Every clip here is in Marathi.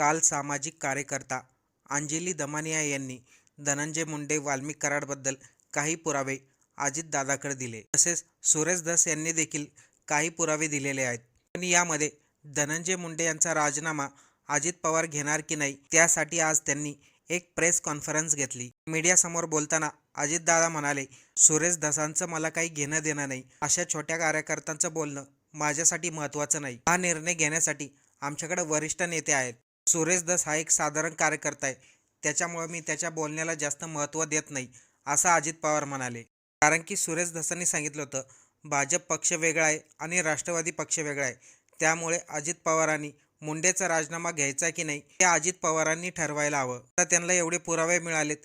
काल सामाजिक कार्यकर्ता अंजली दमानिया यांनी धनंजय मुंडे वाल्मिक कराडबद्दल काही पुरावे अजितदादाकडे दिले. तसेच सुरेश धस यांनी देखील काही पुरावे दिलेले आहेत. पण यामध्ये धनंजय मुंडे यांचा राजीनामा अजित पवार घेणार की नाही त्यासाठी आज त्यांनी एक प्रेस कॉन्फरन्स घेतली. मीडियासमोर बोलताना अजितदादा म्हणाले सुरेश धसांचं मला काही घेणं देणं नाही. अशा छोट्या कार्यकर्त्यांचं बोलणं माझ्यासाठी महत्त्वाचं नाही. हा निर्णय घेण्यासाठी आमच्याकडे वरिष्ठ नेते आहेत. सुरेश दस हा एक साधारण कार्यकर्ता आहे. त्याच्यामुळे मी त्याच्या बोलण्याला जास्त महत्त्व देत नाही असं अजित पवार म्हणाले. कारण की सुरेश धसांनी सांगितलं होतं भाजप पक्ष वेगळा आहे आणि राष्ट्रवादी पक्ष वेगळा आहे. त्यामुळे अजित पवारांनी मुंडेचा राजीनामा घ्यायचा की नाही हे अजित पवारांनी ठरवायला हवं. तर त्यांना एवढे पुरावे मिळालेत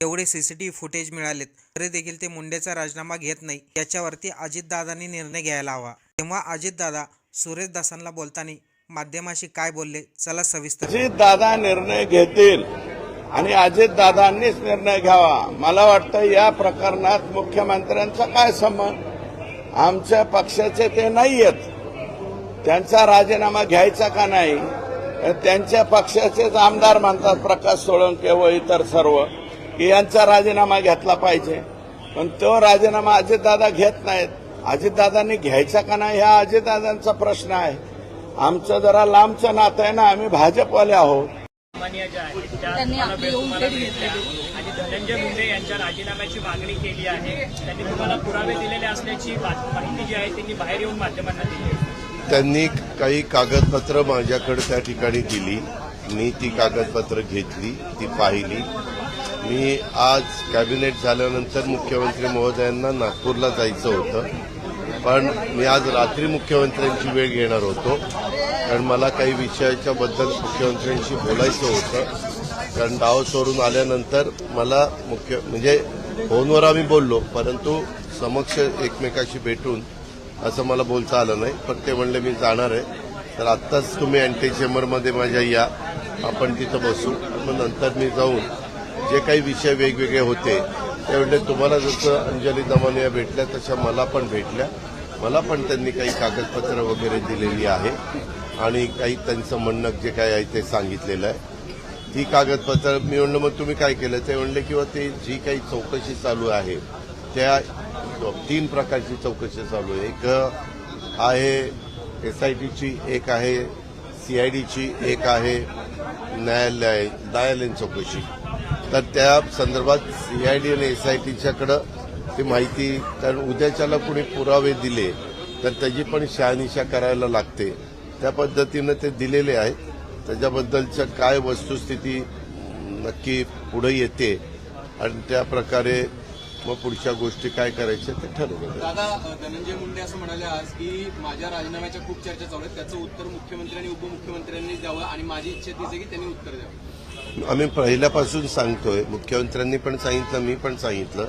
एवढे C C T V footage मिळालेत तरी देखील ते मुंडेचा राजीनामा घेत नाही याच्यावरती अजितदादांनी निर्णय घ्यायला हवा. तेव्हा अजितदादा सुरेश दासांना बोलताना माध्यमाशी काय बोलले? चला सविस्तर. अजित दादा निर्णय घेतील आणि अजित दादांनीच निर्णय घ्यावा. मला वाटतं या प्रकरणात मुख्यमंत्र्यांचा काय संबंध? आमच्या पक्षाचे ते नाही आहेत त्यांचा राजीनामा घ्यायचा का नाही? त्यांच्या पक्षाचेच आमदार म्हणतात प्रकाश सोळंके व इतर सर्व की यांचा राजीनामा घेतला पाहिजे. पण तो राजीनामा अजितदादा घेत नाहीत. अजितदादांनी घ्यायचा का नाही हा अजितदादांचा प्रश्न आहे. आमचं जरा लांबचं नातं आहे ना आम्ही भाजपवाले आहोत. त्यांनी आपली आणि धनंजय मुंडे यांच्या राजीनाम्याची मागणी केली आहे. त्यांनी तुम्हाला पुरावे दिलेले असल्याची माहिती जी आहे त्यांनी बाहेर येऊन माध्यमांना दिली. त्यांनी काही कागदपत्र माझ्याकडे त्या ठिकाणी दिली. मी ती कागदपत्र घेतली ती पाहिली. मी आज कॅबिनेट झाल्यानंतर मुख्यमंत्री महोदयांना नागपूरला जायचं होतं. पण मी आज रात्री मुख्यमंत्र्यांची वेळ घेणार होतो. कारण मला काही विषयाच्या बद्दल मुख्यमंत्र्यांशी बोलायचं होतं. कारण डावसवरून आल्यानंतर मला मुख्य म्हणजे फोनवर आम्ही बोललो परंतु समक्ष एकमेकाशी भेटून असं मला बोलता आलं नाही. पण ते म्हणले मी जाणार आहे. तर आत्ताच तुम्ही अँटी चेंबरमध्ये माझ्या या. आपण तिथं बसू. मग नंतर मी जाऊन जे काही विषय वेगवेगळे होते त्यावेळेला तुम्हाला जसं अंजली दमानिया भेटल्या तशा मला पण भेटल्या. मला पण त्यांनी काही कागदपत्र वगैरे दिलेली आहे आणि काही त्यांचं म्हणणं जे काय आहे ते सांगितलेलं आहे. ती कागदपत्र मी म्हणलं मग तुम्ही काय केलं? ते म्हणले किंवा हो, ते जी काही चौकशी चालू आहे त्या तीन प्रकारची चौकशी चालू आहे. एक आहे एस आय टीची एक आहे सीआयडीची एक आहे न्यायालय न्यायालयीन चौकशी. तर त्या संदर्भात सीआयडी आणि एस आय टीच्याकडं ती माहिती कारण उद्याच्याला कुणी पुरावे दिले तर त्याची पण शहानिशा करायला लागते. त्या पद्धतीनं ते दिलेले आहेत. त्याच्याबद्दलच्या काय वस्तुस्थिती नक्की पुढे येते आणि त्या प्रकारे मग पुढच्या गोष्टी काय करायच्या ते ठरवलं दादा धनंजय मुंडे असं म्हणाले आज की माझ्या राजीनाम्याच्या खूप चर्चा चालू आहेत. त्याचं उत्तर मुख्यमंत्री आणि उपमुख्यमंत्र्यांनी द्यावं आणि माझी इच्छा तीच आहे की त्यांनी उत्तर द्यावं. आम्ही पहिल्यापासून सांगतोय मुख्यमंत्र्यांनी पण सांगितलं मी पण सांगितलं.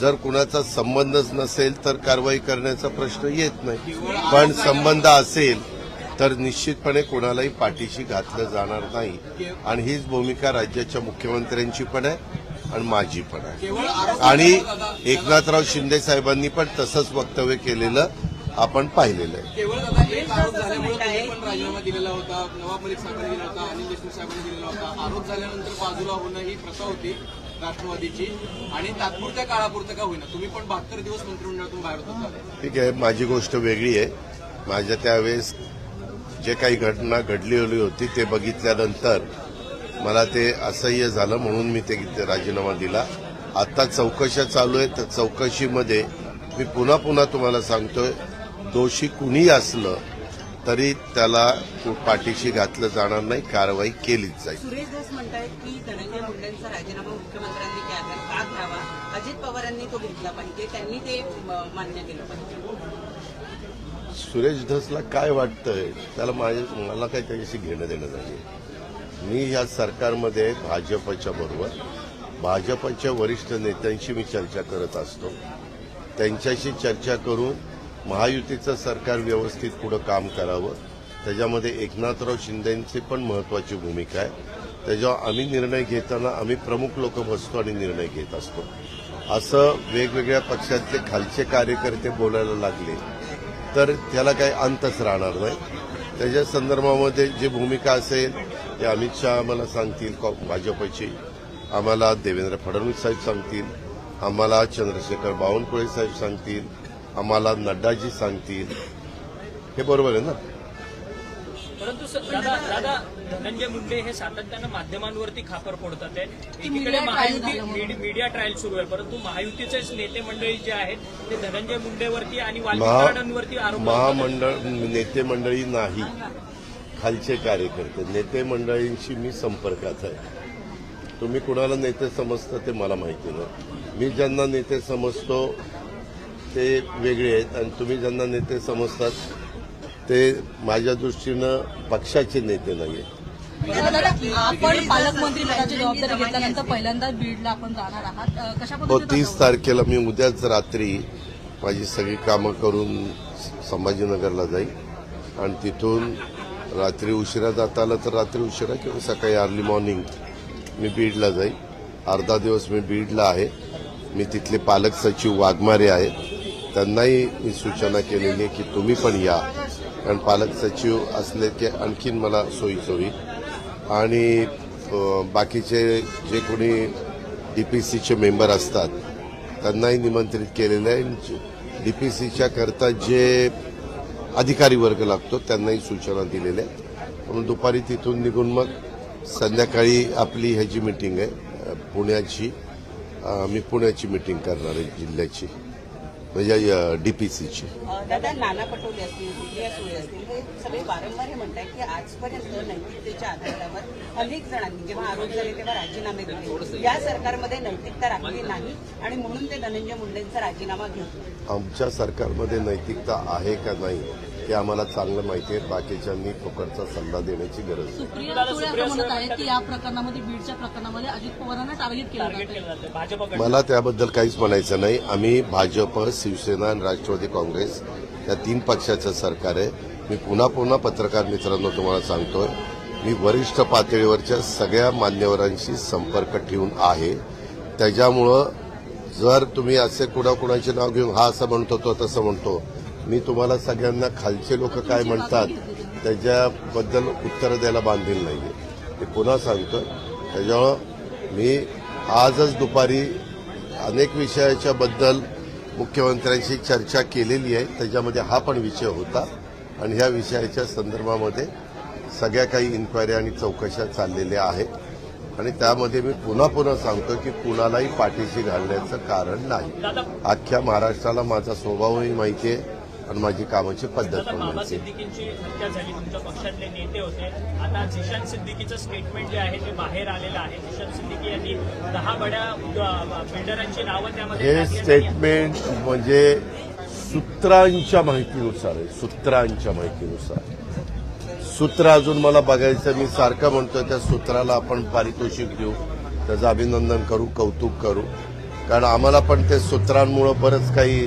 जर कुणाचा संबंधच नसेल तर कारवाई करण्याचा प्रश्न येत नाही. पण संबंध असेल तर निश्चितपणे कोणालाही पाठीशी घातलं जाणार नाही. आणि हीच भूमिका राज्याच्या मुख्यमंत्र्यांची पण आहे आणि माझी पण आहे. आणि एकनाथराव शिंदे साहेबांनी पण तसंच वक्तव्य केलेलं आपण पाहिलेलं आहे. राजीनामा दिलेला होता नवाब मलिक साहेबांनी दिला होता अनिल देशमुख साहेबांनी दिलेला होता. आरोप झाल्यानंतर बाजूला होणं ही प्रथा होती. राष्ट्रवादीची आणि तात्पुरत्या काळापुरतं का होईना. तुम्ही पण बहात्तर दिवस मंत्रिमंडळातून बाहेर होता ठीक आहे माझी गोष्ट वेगळी आहे. माझ्या त्यावेळेस जे काही घटना घडलेली होती ते बघितल्यानंतर मला ते असह्य झालं म्हणून मी ते राजीनामा दिला. आता चौकशा चालू आहेत तर चौकशीमध्ये मी पुन्हा पुन्हा तुम्हाला सांगतोय दोषी कुणी असलं तरी त्याला पाठीशी घातलं जाणार नाही कारवाई केलीच जाईल. सुरेश दास म्हणतायत की धनंजय मुंडेंचा राजीनामा मुख्यमंत्र्यांनी घ्यावा का घ्यावा. अजित पवारांनी तो घेतला पाहिजे त्यांनी ते मान्य केलं पाहिजे. सुरेश धसला काय वाटतंय? त्याला माझे मला काही त्याच्याशी घेणं देणं नाही मी या सरकारमध्ये भाजपच्या बरोबर भाजपच्या वरिष्ठ नेत्यांशी मी चर्चा करत असतो. त्यांच्याशी चर्चा करून महायुतीचं सरकार व्यवस्थित पुढं काम करावं. त्याच्यामध्ये एकनाथराव शिंदेंची पण महत्वाची भूमिका आहे. त्याच्यावर आम्ही निर्णय घेताना आम्ही प्रमुख लोक बसतो आणि निर्णय घेत असतो. असं वेगवेगळ्या पक्षातले खालचे कार्यकर्ते बोलायला लागले तर त्याला काही अंतच राहणार नाही. त्याच्या संदर्भामध्ये जी भूमिका असेल ते अमित शहा आम्हाला सांगतील कॉ- भाजपची. आम्हाला देवेंद्र फडणवीस साहेब सांगतील. आम्हाला चंद्रशेखर बावनकुळे साहेब सांगतील. आम्हाला नड्डाजी सांगतील. हे बरोबर आहे ना? परंतु दादा दादा धनंजय मुंडे हे सातत्यानं माध्यमांवरती खापर फोडतात एकीकडे महायुती मीड- मीडिया ट्रायल सुरू आहे परंतु महायुतीचेच नेते मंडळी जे आहेत ते धनंजय मुंडेवरती आणि वाल्मिकांवरती आरोप. महामंडळ नेते मंडळी नाही. खालचे कार्यकर्ते नेते मंडळींशी मी संपर्कात आहे. तुम्ही कुणाला नेते समजता ते मला माहिती नाही. मी ज्यांना नेते समजतो ते वेगळे आहेत आणि तुम्ही ज्यांना नेते समजतात ते माझ्या दृष्टीनं पक्षाचे नेते नाही आहेत आपण पालकमंत्री पदाची जबाबदारी घेतल्यानंतर पहिल्यांदा बीडला आपण जाणार आहात. कशा हो तीस तारखेला मी उद्याच रात्री माझी सगळी कामं करून संभाजीनगरला जाईल आणि तिथून रात्री उशिरा जाता आलं तर रात्री उशिरा किंवा सकाळी अर्ली मॉर्निंग मी बीडला जाईल अर्धा दिवस मी बीडला आहे. मी तिथले पालक सचिव वाघमारे आहेत. त्यांनाही मी सूचना केलेली आहे की तुम्ही पण या. कारण पालक सचिव असले ते आणखीन मला सोयीचं होईल आणि बाकीचे जे कोणी डीपीसीचे मेंबर असतात त्यांनाही निमंत्रित केलेलं आहे. डीपीसीच्या करता जे अधिकारी वर्ग लागतो त्यांनाही सूचना दिलेल्या आहेत. म्हणून दुपारी तिथून निघून मग संध्याकाळी आपली ह्याची मिटिंग आहे पुण्याची. मी पुण्याची मिटिंग करणार आहे जिल्ह्याची. म्हणजे डीपीसीची दादा नाना पटोले असतील सुळे असतील हे सगळे वारंवार हे म्हणतात की आजपर्यंत नैतिकतेच्या आधारावर अनेक जणांनी जेव्हा आरोप झाले तेव्हा राजीनामे दिले. या सरकारमध्ये नैतिकता राखली नाही आणि म्हणून ते धनंजय मुंडेंचा राजीनामा घेतला आमच्या सरकारमध्ये नैतिकता आहे का नाही हे आम्हाला चांगलं माहिती आहे. बाकीच्यांनी फुकटचा सल्ला देण्याची गरज नाही. सुप्रिया सुळे असं म्हणत आहेत की या प्रकरणामध्ये बीडच्या प्रकरणामध्ये अजित पवारांना टार्गेट केलं टार्गेट जात केलं जातं भाजपकडे मला त्याबद्दल काहीच म्हणायचं नाही. आम्ही भाजप शिवसेना आणि राष्ट्रवादी काँग्रेस या तीन पक्षाचं सरकार आहे. मी पुन्हा पुन्हा पत्रकार मित्रांनो तुम्हाला सांगतोय मी वरिष्ठ पातळीवरच्या सगळ्या मान्यवरांशी संपर्क ठेवून आहे. त्याच्यामुळं जर तुम्ही असे कुणाकुणाचे नाव घेऊन हा असं म्हणतो तो तसं म्हणतो मी तुम्हाला सगळ्यांना खालचे लोक काय म्हणतात त्याच्याबद्दल उत्तर द्यायला बांधील नाहीये. ते पुन्हा सांगतोय त्याच्यामुळं मी आजच दुपारी अनेक विषयाच्या बद्दल मुख्यमंत्र्यांशी चर्चा केलेली आहे. त्याच्यामध्ये हा पण विषय होता आणि ह्या विषयाच्या संदर्भामध्ये सगळ्या काही इन्क्वायरी आणि चौकशा चाललेल्या आहेत. आणि त्यामध्ये मी पुन्हा पुन्हा सांगतो की कुणालाही पाठीशी घालण्याचं कारण नाही. अख्ख्या महाराष्ट्राला माझा स्वभावही माहिती आहे. आणि माझी कामाची पद्धत पण माहिती होते. आता झिशान सिद्दीकीचं स्टेटमेंट जे आहे ते बाहेर आलेलं आहे झिशान सिद्दीकी यांनी दहा बड्या बिल्डरांची नावं त्यामध्ये हे स्टेटमेंट म्हणजे सूत्रांच्या माहितीनुसार आहे सूत्रांच्या माहितीनुसार. सूत्र अजून मला बघायचं मी सारखं म्हणतोय त्या सूत्राला आपण पारितोषिक देऊ. त्याचं अभिनंदन करू कौतुक करू. कारण आम्हाला पण ते सूत्रांमुळं बरंच काही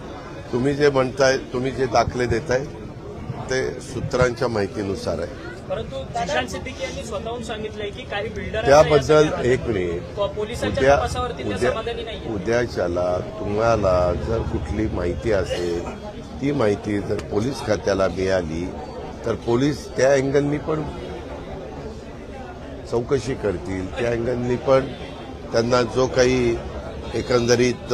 तुम्ही जे म्हणताय तुम्ही जे दाखले देताय ते सूत्रांच्या माहितीनुसार आहे. त्याबद्दल एक मिनिट. उद्या उद्या उद्याच्याला तुम्हाला जर कुठली माहिती असेल ती माहिती जर पोलीस खात्याला मिळाली तर पोलीस त्या अँगलनी पण चौकशी करतील. त्या अँगलनी पण त्यांना जो काही एकंदरीत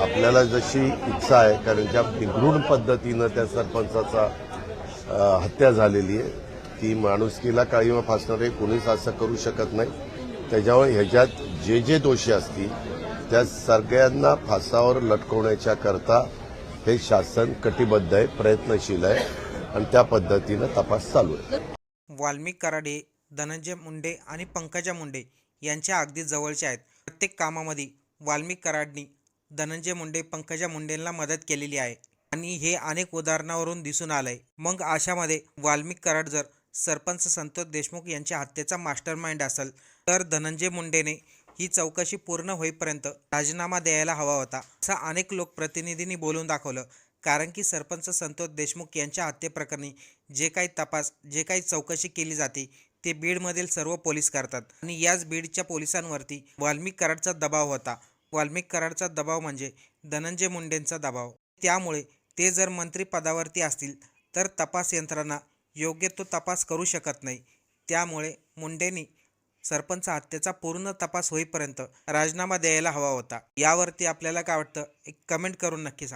आपल्याला जशी इच्छा आहे कारण ज्या विघृण पद्धतीनं त्या सरपंचाचा हत्या झालेली आहे ती माणुसकीला काळीमा फासणारे कोणीच असं करू शकत नाही. त्याच्यामुळे ह्याच्यात जे जे दोषी असतील त्या सगळ्यांना फासावर लटकवण्याच्या करता हे शासन कटिबद्ध आहे प्रयत्नशील आहे आणि त्या पद्धतीनं तपास चालू आहे. वाल्मिक कराडे धनंजय मुंडे आणि पंकजा मुंडे यांच्या अगदी जवळचे आहेत. प्रत्येक कामामध्ये वाल्मिक कराडनी धनंजय मुंडे पंकजा मुंडेंना मदत केलेली आहे. आणि हे अनेक उदाहरणावरून दिसून आलंय. मग अशामध्ये वाल्मिक कराड जर सरपंच संतोष देशमुख यांच्या हत्येचा मास्टर माइंड असेल तर धनंजय मुंडेने ही चौकशी पूर्ण होईपर्यंत राजीनामा द्यायला हवा होता असं अनेक लोकप्रतिनिधींनी बोलून दाखवलं. कारण की सरपंच संतोष देशमुख यांच्या हत्येप्रकरणी जे काही तपास जे काही चौकशी केली जाते ते बीडमधील सर्व पोलीस करतात. आणि याच बीडच्या पोलिसांवरती वाल्मिक कराडचा दबाव होता. वाल्मिक कराडचा दबाव म्हणजे धनंजय मुंडेंचा दबाव. त्यामुळे ते जर मंत्रिपदावरती असतील तर तपास यंत्रणा योग्य तो तपास करू शकत नाही. त्यामुळे मुंडेंनी सरपंच हत्येचा पूर्ण तपास होईपर्यंत राजीनामा द्यायला हवा होता. यावरती आपल्याला काय वाटतं? एक कमेंट करून नक्की सांगा.